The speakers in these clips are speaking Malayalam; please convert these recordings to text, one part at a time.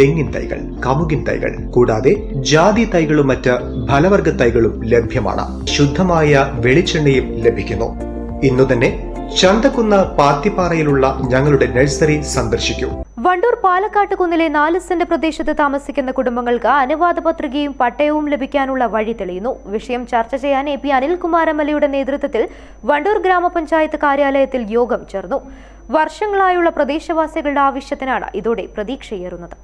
തെങ്ങിൻ തൈകൾ കമുകിൻ തൈകൾ കൂടാതെ ജാതി തൈകളും മറ്റ് ഫലവർഗ തൈകളും ലഭ്യമാണ്. ശുദ്ധമായ വെളിച്ചെണ്ണയും ലഭിക്കുന്നു. ഇന്നു തന്നെ ചന്തക്കുന്ന് പാത്തിപ്പാറയിലുള്ള ഞങ്ങളുടെ നഴ്സറി സന്ദർശിക്കൂ. വണ്ടൂർ പാലക്കാട്ട് കുന്നിലെ നാല് സെന്റ് പ്രദേശത്ത് താമസിക്കുന്ന കുടുംബങ്ങൾക്ക് അനുവാദ പത്രികയും പട്ടയവും ലഭിക്കാനുള്ള വഴി തെളിയുന്നു. വിഷയം ചർച്ച ചെയ്യാൻ എ പി അനിൽകുമാർ എം നേതൃത്വത്തിൽ വണ്ടൂർ ഗ്രാമപഞ്ചായത്ത് കാര്യാലയത്തിൽ യോഗം ചേർന്നു. വർഷങ്ങളായുള്ള പ്രദേശവാസികളുടെ ആവശ്യത്തിനാണ് ഇതോടെ പ്രതീക്ഷയേറുന്നത്.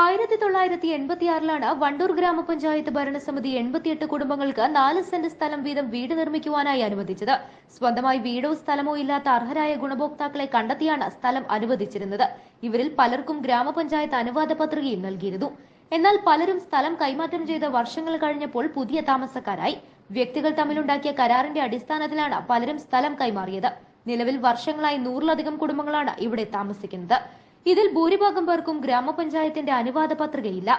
ആയിരത്തി തൊള്ളായിരത്തി എൺപത്തിയാറിലാണ് വണ്ടൂർ ഗ്രാമപഞ്ചായത്ത് ഭരണസമിതി എൺപത്തിയെട്ട് കുടുംബങ്ങൾക്ക് നാല് സെന്റ് സ്ഥലം വീതം വീട് നിർമ്മിക്കുവാനായി അനുവദിച്ചത്. സ്വന്തമായി വീടോ സ്ഥലമോ ഇല്ലാത്ത അർഹരായ ഗുണഭോക്താക്കളെ കണ്ടെത്തിയാണ് സ്ഥലം അനുവദിച്ചിരുന്നത്. ഇവരിൽ പലർക്കും ഗ്രാമപഞ്ചായത്ത് അനുവാദ പത്രികയും നൽകിയിരുന്നു. എന്നാൽ പലരും സ്ഥലം കൈമാറ്റം ചെയ്ത വർഷങ്ങൾ കഴിഞ്ഞപ്പോൾ പുതിയ താമസക്കാരായി. വ്യക്തികൾ തമ്മിലുണ്ടാക്കിയ കരാറിന്റെ അടിസ്ഥാനത്തിലാണ് പലരും സ്ഥലം കൈമാറിയത്. നിലവിൽ വർഷങ്ങളായി നൂറിലധികം കുടുംബങ്ങളാണ് ഇവിടെ താമസിക്കുന്നത്. ഇതിൽ ഭൂരിഭാഗം പേർക്കും ഗ്രാമപഞ്ചായത്തിന്റെ അനുവാദ പത്രികയില്ല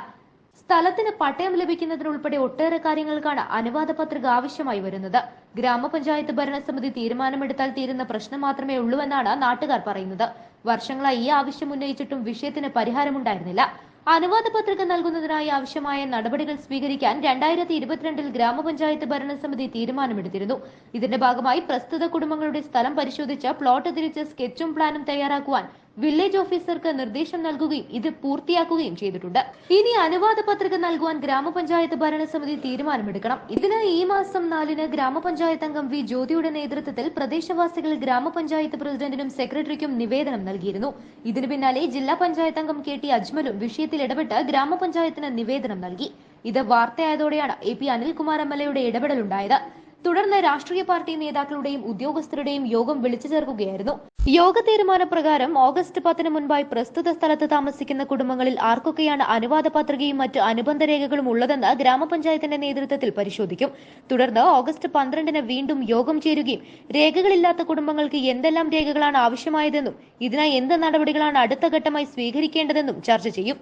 സ്ഥലത്തിന് പട്ടയം ലഭിക്കുന്നതിനുൾപ്പെടെ ഒട്ടേറെ കാര്യങ്ങൾക്കാണ് അനുവാദ പത്രിക ആവശ്യമായി വരുന്നത്. ഗ്രാമപഞ്ചായത്ത് ഭരണസമിതി തീരുമാനമെടുത്താൽ തീരുന്ന പ്രശ്നം മാത്രമേ ഉള്ളൂവെന്നാണ് നാട്ടുകാർ പറയുന്നത്. വർഷങ്ങളായി ഈ ആവശ്യം ഉന്നയിച്ചിട്ടും വിഷയത്തിന് പരിഹാരമുണ്ടായിരുന്നില്ല. അനുവാദ പത്രിക നൽകുന്നതിനായി ആവശ്യമായ നടപടികൾ സ്വീകരിക്കാൻ രണ്ടായിരത്തി ഇരുപത്തിരണ്ടിൽ ഗ്രാമപഞ്ചായത്ത് ഭരണസമിതി തീരുമാനമെടുത്തിരുന്നു. ഇതിന്റെ ഭാഗമായി പ്രസ്തുത കുടുംബങ്ങളുടെ സ്ഥലം പരിശോധിച്ച് പ്ലോട്ട് തിരിച്ച് സ്കെച്ചും പ്ലാനും തയ്യാറാക്കുവാൻ വില്ലേജ് ഓഫീസർക്ക് നിർദ്ദേശം നൽകുകയും ഇത് പൂർത്തിയാക്കുകയും ചെയ്തിട്ടുണ്ട്. ഇനി അനുവാദ പത്രിക നൽകുവാൻ ഗ്രാമപഞ്ചായത്ത് ഭരണസമിതി തീരുമാനമെടുക്കണം. ഇതിന് ഈ മാസം നാലിന് ഗ്രാമപഞ്ചായത്ത് അംഗം വി ജ്യോതിയുടെ നേതൃത്വത്തിൽ പ്രദേശവാസികൾ ഗ്രാമപഞ്ചായത്ത് പ്രസിഡന്റിനും സെക്രട്ടറിക്കും നിവേദനം നൽകിയിരുന്നു. ഇതിനു പിന്നാലെ ജില്ലാ പഞ്ചായത്ത് അംഗം കെ ടി അജ്മലും വിഷയത്തിൽ ഇടപെട്ട് ഗ്രാമപഞ്ചായത്തിന് നിവേദനം നൽകി. ഇത് വാർത്തയായതോടെയാണ് A P Anilkumar M L എയുടെ ഇടപെടലുണ്ടായത്. തുടർന്ന് രാഷ്ട്രീയ പാർട്ടി നേതാക്കളുടെയും ഉദ്യോഗസ്ഥരുടെയും യോഗം വിളിച്ചു ചേർക്കുകയായിരുന്നു. യോഗ തീരുമാനപ്രകാരം ഓഗസ്റ്റ് പത്തിന് മുൻപായി പ്രസ്തുത സ്ഥലത്ത് താമസിക്കുന്ന കുടുംബങ്ങളിൽ ആർക്കൊക്കെയാണ് അനുവാദ പത്രികയും മറ്റ് അനുബന്ധ രേഖകളും ഉള്ളതെന്ന് ഗ്രാമപഞ്ചായത്തിന്റെ നേതൃത്വത്തിൽ പരിശോധിക്കും. തുടർന്ന് ഓഗസ്റ്റ് പന്ത്രണ്ടിന് വീണ്ടും യോഗം ചേരുകയും രേഖകളില്ലാത്ത കുടുംബങ്ങൾക്ക് എന്തെല്ലാം രേഖകളാണ് ആവശ്യമായതെന്നും ഇതിനായി എന്ത് നടപടികളാണ് അടുത്ത ഘട്ടമായി സ്വീകരിക്കേണ്ടതെന്നും ചർച്ച ചെയ്യും.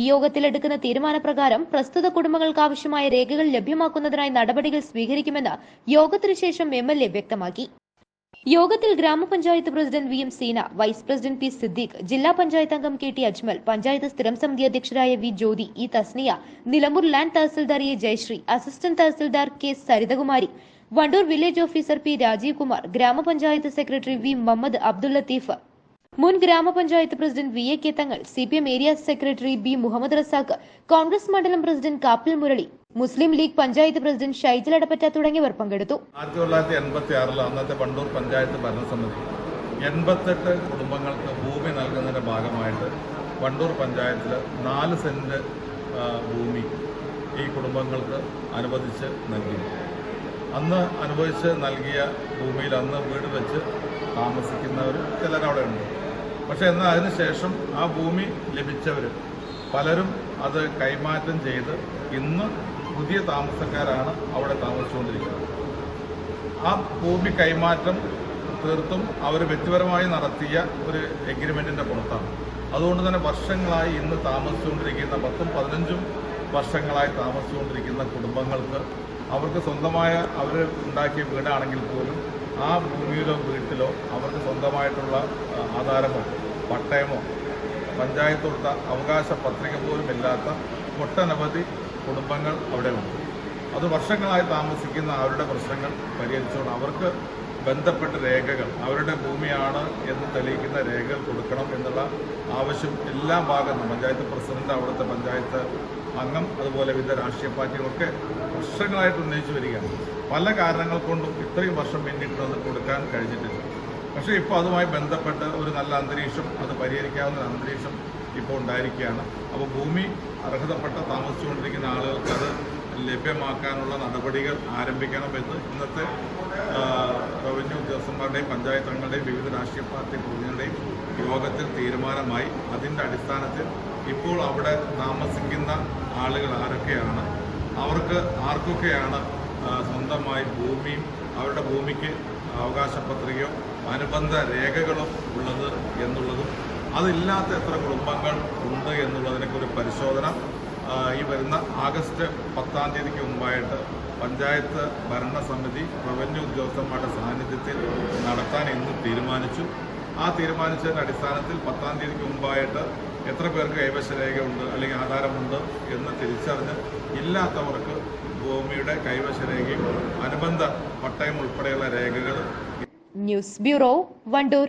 ഈ യോഗത്തിൽ എടുക്കുന്ന തീരുമാനപ്രകാരം പ്രസ്തുത കുടുംബങ്ങൾക്ക് ആവശ്യമായ രേഖകൾ ലഭ്യമാക്കുന്നതിനായി നടപടികൾ സ്വീകരിക്കുമെന്ന് യോഗത്തിനു ശേഷം എം എൽ എ വ്യക്തമാക്കി. യോഗത്തിൽ ഗ്രാമപഞ്ചായത്ത് president V M Seena vice president P Siddique ജില്ലാ പഞ്ചായത്ത് അംഗം കെ ടി അജ്മൽ പഞ്ചായത്ത് സ്ഥിരം സമിതി അധ്യക്ഷരായ V Jyothi E Thasniya Nilambur land tahsildar A Jayasree assistant tahsildar K Sarithakumari Vandoor village officer P Rajeev Kumar ഗ്രാമപഞ്ചായത്ത് സെക്രട്ടറി വി മുഹമ്മദ് അബ്ദുൽ ലത്തീഫ് മുൻ ഗ്രാമപഞ്ചായത്ത് president V A K Thangal C P M area secretary B Muhammad Razak Congress മണ്ഡലം പ്രസിഡന്റ് കാപ്പിൽ മുരളി മുസ്ലിം ലീഗ് പഞ്ചായത്ത് പ്രസിഡന്റ് ഷൈജൽ അടപ്പറ്റ തുടങ്ങിയവർ പങ്കെടുത്തു. ആയിരത്തി തൊള്ളായിരത്തി എൺപത്തി ആറിൽ അന്നത്തെ പണ്ടൂർ പഞ്ചായത്ത് ഭരണസമിതി എൺപത്തെട്ട് കുടുംബങ്ങൾക്ക് ഭൂമി നൽകുന്നതിന്റെ ഭാഗമായിട്ട് വണ്ടൂർ പഞ്ചായത്തിൽ നാല് സെന്റ് ഭൂമി ഈ കുടുംബങ്ങൾക്ക് അനുവദിച്ച് നൽകി. അന്ന് അനുവദിച്ച് നൽകിയ ഭൂമിയിൽ അന്ന് വീട് വെച്ച് താമസിക്കുന്നവർ ചിലരവിടെ ഉണ്ട്. പക്ഷേ എന്നാൽ അതിനുശേഷം ആ ഭൂമി ലഭിച്ചവർ പലരും അത് കൈമാറ്റം ചെയ്ത് ഇന്ന് പുതിയ താമസക്കാരാണ് അവിടെ താമസിച്ചുകൊണ്ടിരിക്കുന്നത്. ആ ഭൂമി കൈമാറ്റം തീർത്തും അവർ വ്യക്തിപരമായി നടത്തിയ ഒരു എഗ്രിമെന്റിന്റെ പുറത്താണ്. അതുകൊണ്ട് തന്നെ വർഷങ്ങളായി ഇന്ന് താമസിച്ചുകൊണ്ടിരിക്കുന്ന പത്തും പതിനഞ്ചും വർഷങ്ങളായി താമസിച്ചുകൊണ്ടിരിക്കുന്ന കുടുംബങ്ങൾക്ക് അവർക്ക് സ്വന്തമായ അവർ ഉണ്ടാക്കിയ വീടാണെങ്കിൽ പോലും ആ ഭൂമിയിലോ വീട്ടിലോ അവർക്ക് സ്വന്തമായിട്ടുള്ള ആധാരമോ പട്ടയമോ പഞ്ചായത്ത് കൊടുത്ത അവകാശ പത്രിക പോലും ഇല്ലാത്ത ഒട്ടനവധി കുടുംബങ്ങൾ അവിടെ ഉണ്ട് അത് വർഷങ്ങളായി താമസിക്കുന്ന അവരുടെ പ്രശ്നങ്ങൾ പരിഹരിച്ചുകൊണ്ട് അവർക്ക് ബന്ധപ്പെട്ട രേഖകൾ അവരുടെ ഭൂമിയാണ് എന്ന് തെളിയിക്കുന്ന രേഖകൾ കൊടുക്കണം എന്നുള്ള ആവശ്യം എല്ലാ ഭാഗത്തും പഞ്ചായത്ത് പ്രസിഡന്റ് അവിടുത്തെ പഞ്ചായത്ത് അംഗം അതുപോലെ വിവിധ രാഷ്ട്രീയ പാർട്ടികളൊക്കെ വർഷങ്ങളായിട്ട് ഉന്നയിച്ചു വരികയാണ്. പല കാരണങ്ങൾ കൊണ്ടും ഇത്രയും വർഷം പിന്നിട്ട് അത് കൊടുക്കാൻ കഴിഞ്ഞിട്ടില്ല. പക്ഷേ ഇപ്പോൾ അതുമായി ബന്ധപ്പെട്ട് ഒരു നല്ല അന്തരീക്ഷം അത് പരിഹരിക്കാവുന്ന അന്തരീക്ഷം ഇപ്പോൾ ഉണ്ടായിരിക്കുകയാണ്. അപ്പോൾ ഭൂമി അർഹതപ്പെട്ട താമസിച്ചുകൊണ്ടിരിക്കുന്ന ആളുകൾക്ക് അത് ലഭ്യമാക്കാനുള്ള നടപടികൾ ആരംഭിക്കണമെന്ന് ഇന്നത്തെ റവന്യൂ ഉദ്യോഗസ്ഥന്മാരുടെയും പഞ്ചായത്ത് അംഗങ്ങളുടെയും വിവിധ രാഷ്ട്രീയ പാർട്ടി പ്രതിനിധികളുടെയും യോഗത്തിൽ തീരുമാനമായി അതിന്റെ അടിസ്ഥാനത്തിൽ ഇപ്പോൾ അവിടെ താമസിക്കുന്ന ആളുകൾ ആരൊക്കെയാണ് അവർക്ക് ആർക്കൊക്കെയാണ് സ്വന്തമായി ഭൂമിയും അവരുടെ ഭൂമിക്ക് അവകാശ പത്രികയോ അനുബന്ധ രേഖകളോ ഉള്ളത് എന്നുള്ളതും അതില്ലാത്ത എത്ര കുടുംബങ്ങൾ ഉണ്ട് എന്നുള്ളതിനൊക്കെ ഒരു പരിശോധന ഈ വരുന്ന ആഗസ്റ്റ് പത്താം തീയതിക്ക് മുമ്പായിട്ട് പഞ്ചായത്ത് ഭരണസമിതി റവന്യൂ ഉദ്യോഗസ്ഥന്മാരുടെ സാന്നിധ്യത്തിൽ നടത്താൻ ഇന്ന് തീരുമാനിച്ചു. ആ തീരുമാനിച്ചതിന്റെ അടിസ്ഥാനത്തിൽ പത്താം തീയതിക്ക് മുമ്പായിട്ട് എത്ര പേർക്ക് കൈവശ രേഖയുണ്ട് അല്ലെങ്കിൽ ആധാരമുണ്ട് എന്ന് തിരിച്ചറിഞ്ഞ് ഇല്ലാത്തവർക്ക് ഭൂമിയുടെ കൈവശ രേഖയും അനുബന്ധ പട്ടയം ഉൾപ്പെടെയുള്ള രേഖകൾ ന്യൂസ് ബ്യൂറോ വണ്ടൂർ.